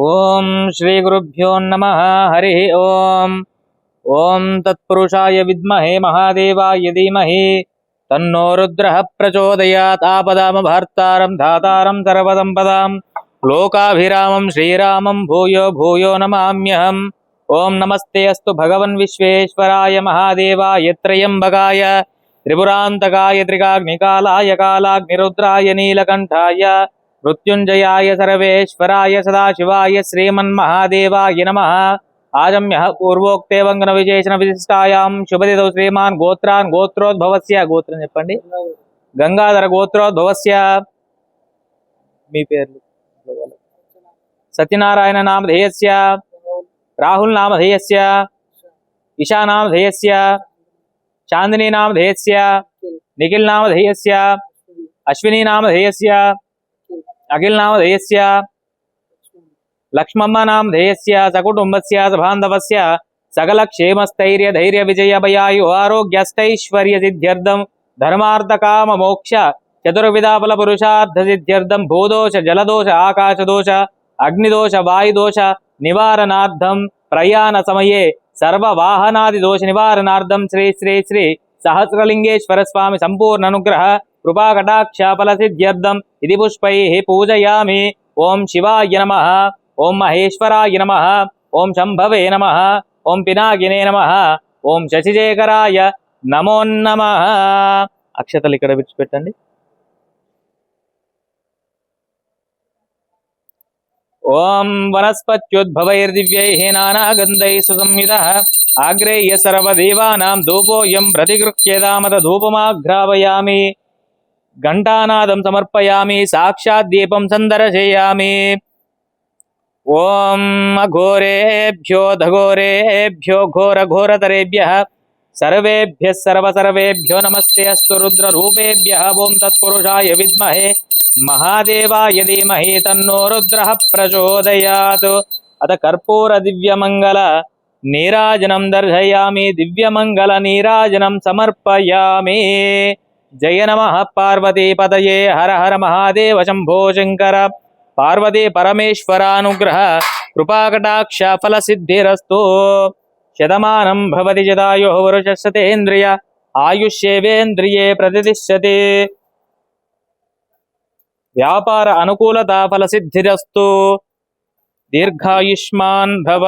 ओम श्री गुरुभ्यो नम, हरि ओम। ओम तत्पुरुषा विद्महे महादेवाय धीमहि। तन्नो रुद्र रुद्रः आपदा भर्ता धाता सर्वसम्पदां लोकाभिराम, श्रीरामं, भूयो भूयो नमाम्यहम्। ॐ नमस्ते अस्तु भगवन् विश्वेश्वराय महादेवाय त्रयंबकाय त्रिपुरांतकाय त्रिकाग्निकालाय, कालाग्निरुद्राय नीलकंठाय మృత్యుంజయాయ సర్వేశ్వరాయ సదాశివాయ శ్రీమన్మహాదేవాయ నమ. ఆజమ్య పూర్వోక్తే వంగన విశేషణ విశిష్టాయాం శుభదిదౌ శ్రీమాన్ గోత్రాన్ గోత్రోద్భవస్య. గోత్రం చెప్పండి. గంగాధర గోత్రోద్భవస్య. మీ పేర్లు. సత్యనారాయణ నామధేయస్య. రాహుల్ నామధేయస్య. ఇషా నామధేయస్య. చాందిని నామధేయస్య. నిఖిల్ నామధేయస్య. అశ్విని నామధేయస్య. अखिल नाम धैर्यस्य लक्ष्म नाम धैर्यस्य सकुटुम्बस्य से सकल क्षेम स्थैर्य धैर्य विजय भयायु आरोग्यस्थर्य सिद्ध्यर्थम धर्मार्थ काम मोक्ष चतुर्विधा पुरुषार्थ सिद्ध्यर्थम भूदोष, जलदोष, आकाशदोष, अग्निदोष, वायुदोष निवारणार्थम प्रयाण समये सर्ववाहनादिदोष निवारणार्थम श्री श्री श्री सहस्रलिंगेश्वर स्वामी संपूर्ण अनुग्रह కృపాకటాక్షాఫల సిద్ధ్యర్థం ఇది పుష్పై పూజయామి. ఓం శివాయ నమ. ఓం మహేశ్వరాయ నమ. ఓం శంభవే నమ. ఓం పినాగినే నమ. ఓం శశిశేఖరాయ నమోన్నమ అక్షతలు ఇక్కడ విడిచిపెట్టండి. ఓం వనస్పత్యుద్భవైర్దివ్యై నానాగంధై సుసంహిత. ఆగ్రేయ సర్వదేవానాం ధూపోయం ప్రతిగృహ్యదామత ధూపమాఘ్రావయామి. ఘంటానాదం సమర్పయామి సాక్షాత్ దీపం సందర్శయామి ఓం అఘోరేభ్యో ధఘోరేభ్యో ఘోర ఘోరతరేభ్య సర్వేభ్య సర్వసర్వేభ్యో నమస్తే అస్తు రుద్రరూపేభ్య ఓం తత్పురుషాయ విద్మహే మహాదేవాయ ధీమహి తన్నో రుద్ర ప్రచోదయాత్. అత కర్పూర దివ్యమంగళ నీరాజనం దర్శయామి దివ్యమంగళ నీరాజనం సమర్పయామి. जय नम पार्वती पदये हर हर महादेव शंभो शंकर। पार्वती परमेश्वरानुग्रह फल सिद्धिस्तु शतमानं भवति जदायुः वरुषशतेन्द्रिय आयुष्येवेन्द्रिये प्रतिष्ठते। व्यापार अनुकूलता फलसिद्धिरस्तु। दीर्घायुष्मान भव।